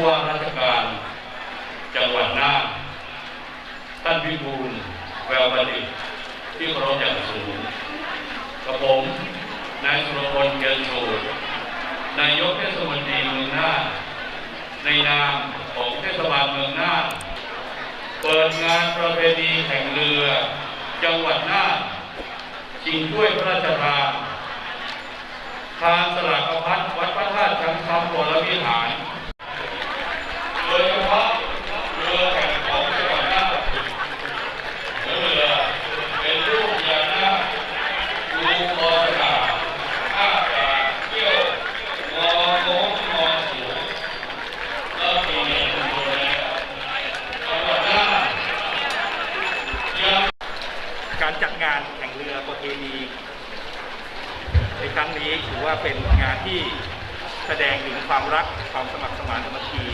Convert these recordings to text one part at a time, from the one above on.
ผู้ว่าราชการจังหวัดน่านท่านพิบูลแววประดิษฐ์ที่เคารพอย่างสูงกับผมนายสุรพลเกียรติสูตนายกเทศมนตรีเมืองน่านในนามของเทศบาลเมืองน่านเปิดงานประเพณีแข่งเรือ จังหวัดน่านชิงถ้วยพระราชทานทางสลักพัดวัดพระธาตุชังคำวรวิหาร โดยเฉพาะเรือแข่งของจังหวัดน่านเรือเป็นรูปพญานาครูคอสกาข้าปลาเที่ยวงอโค้งงอสูงแล้วปีนี้คุณดูแลจังหวัดน่านยัง การ จัดงานแข่งเรือประเพณีในครั้งนี้ถือว่าเป็นงานที่แสดงถึงความรักความสมัครสมานสามัคคี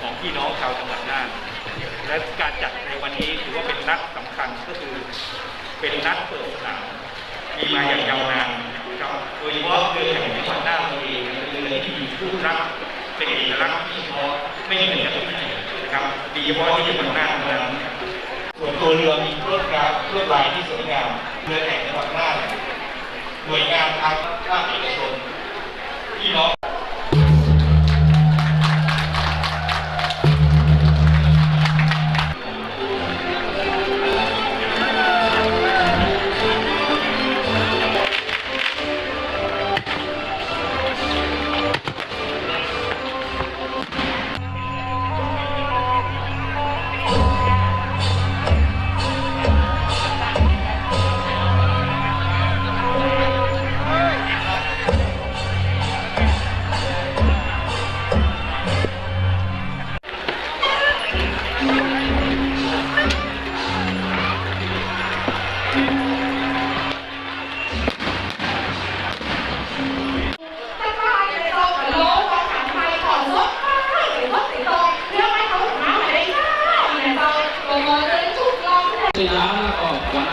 ของพี่น้องชาวจังหวัดน่าน และการจัดในวันนี้ถือว่าเป็นนัดสำคัญก็คือเป็นนัดเปิดสนามมีมาอย่างยาวนานครับโดยเฉพาะเรือแข่งจังหวัดน่านเองเป็นเรือที่มีผู้รักเป็นเอกลักษณ์ที่เฉพาะไม่เหมือนกับที่ไหนนะครับโดยเฉพาะที่จังหวัดน่าน ตัวเรือมีลวดรายลวดลายที่สวยงามเรือแห่งจังหวัดน่านหน่วยงานทาง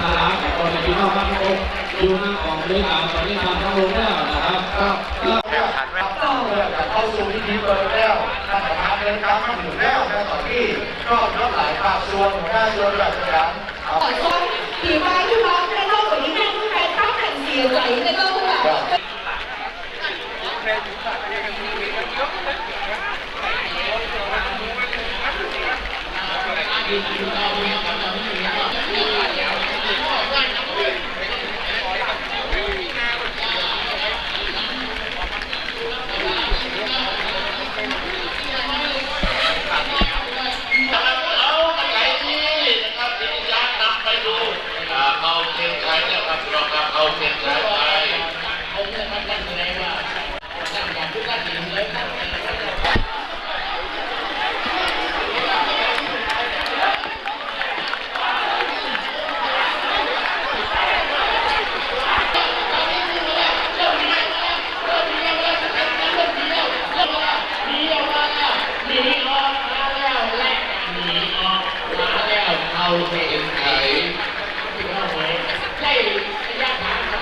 ตารานของคนในพี่น้องบ้านทุกคนอยู่หน้าของบริการตอนนี้ทำทั้งโรงแล้วนะครับก็แล้วเพื่อจะเข้าสู่พิธีเปิดแล้วทาระธานเดินทางมาถึงแล้วในตอนที่ก็ยกหลายภาคส่วนหัวหน้าส่วนราชการเอาขอชมผีไม้ที่ร้องในโลกนี้แม่ผู้ใครตั้งแต่เสียไหลในโลกแบบาอะไรที่นะครับที่ยักษ์นำไปดูอ่าเอาเทียนชัยนะครับรองครับเอาเทียนชัยไปผมจะมาตั้งใจว่าตั้งอย่างทุกท่านเห็นเลยครับ เอาเทียนชัยที่ว่าไว้ใช่ระยะทางเ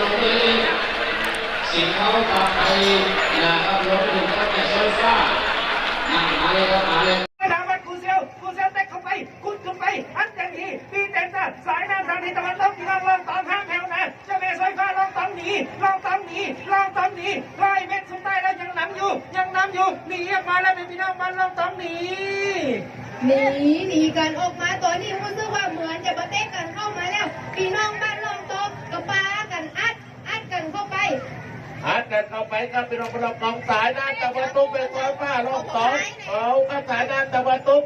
ลงเลยสิ่งเขาต่อไปนะครับรถถึงก็จะไฟฟ้าอะมาเลยครับมาเลยไม่ถามว่ากูเซลกูเซลเต็กเข้าไปคุณขึ้นไปอันเต็มที่ปีเต็มตาสายน้ำทางที่ตะวันตกที่เราลองตามห้างแถวนะเจ้าแม่สายฟ้าลองตามหนีลองตามหนีลองตามหนีไล่เม็ดสุดใต้แล้วยังนำอยู่ยังนำอยู่หนีออกมาแล้วเป็นพี่น้องมันลองตามหนีหนีหนีกันออกมา หัดกันเข้าไปครับเป็นรองรองกองสายด้านตะวันตกเป็นตัวฟ้าลงสองเอาครับสายด้านตะวันตก